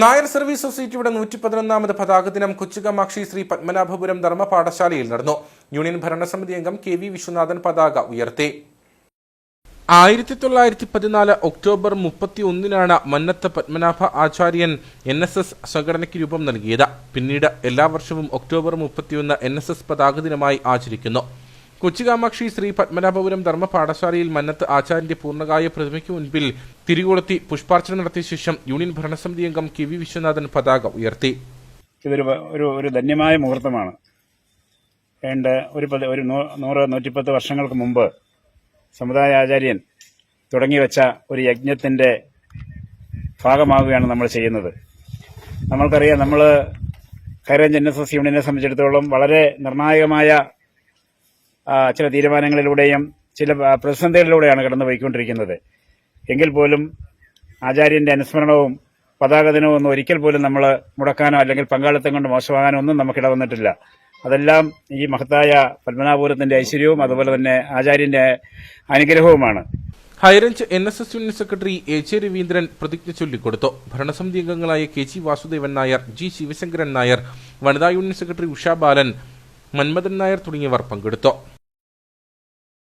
Nair service സൊസൈറ്റിയുടെ നൂറ്റി പതിനൊന്നാമത് പതാക ദിനം കൊച്ചുകമാക്ഷി ശ്രീ പത്മനാഭപുരം ധർമ്മ പാഠശാലയിൽ നടന്നു. യൂണിയൻ ഭരണസമിതി അംഗം കെ വി വിശ്വനാഥൻ പതാക ഉയർത്തി. ആയിരത്തി തൊള്ളായിരത്തി പതിനാല് ഒക്ടോബർ മുപ്പത്തി ഒന്നിനാണ് മന്നത്ത് പത്മനാഭ ആചാര്യൻ എൻ എസ് എസ് സംഘടനയ്ക്ക് രൂപം നൽകിയത്. പിന്നീട് എല്ലാ വർഷവും ഒക്ടോബർ മുപ്പത്തിയൊന്ന് എൻ എസ് എസ് പതാക ദിനമായി ആചരിക്കുന്നു. കൊച്ചികാമാക്ഷി ശ്രീ പത്മനാഭപുരം ധർമ്മ പാഠശാലയിൽ മന്നത്ത് ആചാര്യന്റെ പൂർണകായ പ്രതിമയ്ക്ക് മുൻപിൽ തിരികൊളുത്തി പുഷ്പാർച്ചന നടത്തിയ ശേഷം യൂണിയൻ ഭരണസമിതി അംഗം കെ വി വിശ്വനാഥൻ പതാക ഉയർത്തി. ഇതൊരു ഒരു ഒരു ധന്യമായ മുഹൂർത്തമാണ്. വേണ്ട ഒരു ഒരു നൂറ് നൂറ്റിപ്പത്ത് വർഷങ്ങൾക്ക് മുമ്പ് സമുദായ ആചാര്യൻ തുടങ്ങി വെച്ച ഒരു യജ്ഞത്തിന്റെ ഭാഗമാവുകയാണ് നമ്മൾ ചെയ്യുന്നത്. നമ്മൾക്കറിയാം നമ്മൾ high range N S S യൂണിയനെ സംബന്ധിച്ചിടത്തോളം വളരെ നിർണായകമായ ചില തീരുമാനങ്ങളിലൂടെയും ചില പ്രതിസന്ധികളിലൂടെയാണ് കടന്നു പോയിക്കൊണ്ടിരിക്കുന്നത് എങ്കിൽ പോലും ആചാര്യന്റെ അനുസ്മരണവും പതാക ദിനവും ഒന്നും ഒരിക്കൽ പോലും നമ്മൾ മുടക്കാനോ അല്ലെങ്കിൽ പങ്കാളിത്തം കൊണ്ട് മോശമാകാനോ ഒന്നും നമുക്കിട വന്നിട്ടില്ല അതെല്ലാം ഈ മഹത്തായ പത്മനാഭപുരത്തിന്റെ ഐശ്വര്യവും അതുപോലെ തന്നെ ആചാര്യന്റെ അനുഗ്രഹവുമാണ്. High Range N S S union secretary A J Raveendran പ്രതിജ്ഞ ചൊല്ലിക്കൊടുത്തു. ഭരണസമിതി അംഗങ്ങളായ K G Vasudevan Nair G Sivasankaran Nair വനിതാ യൂണിയൻ സെക്രട്ടറി ഉഷാ ബാലൻ മന്മഥൻ നായർ തുടങ്ങിയവർ പങ്കെടുത്തു.